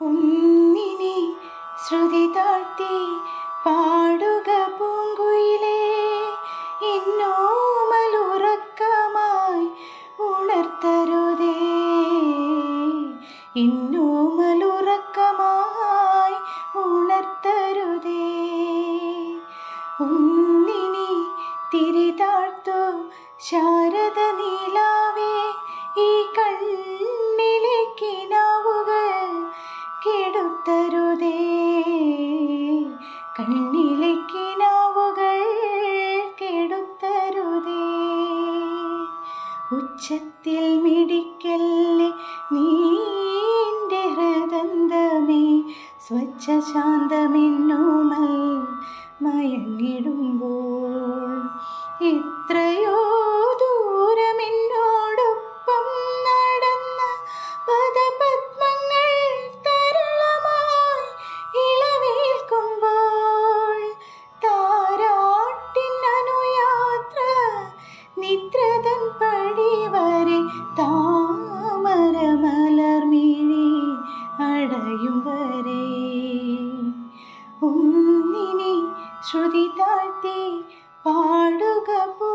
ഒന്നിനി ശ്രുതി താഴ്ത്തി പാടുക പൂങ്കുയിലേ ഇന്നോമലുറക്കമായി ഉണർത്തരുതേ. ഇന്നോമലുറക്കമായി ഉണർത്തരുതേ. ഒന്നിനെ തിരി താഴ്ത്തു ശാരദ നീലാവേ ഈ കണ്ണിലെ ഉച്ചത്തിൽ മിടിക്കല്ലേ നീന്റെ ഹൃദന്തമേ സ്വച്ഛ ശാന്തമെന്നോമൽ മയങ്ങിടുമ്പോൾ. എത്രയോ പടിവരെ താമര മലർമിഴി അടയും വരെ. ഒന്നിനെ ശ്രുതി താഴ്ത്തി പാടുക പോ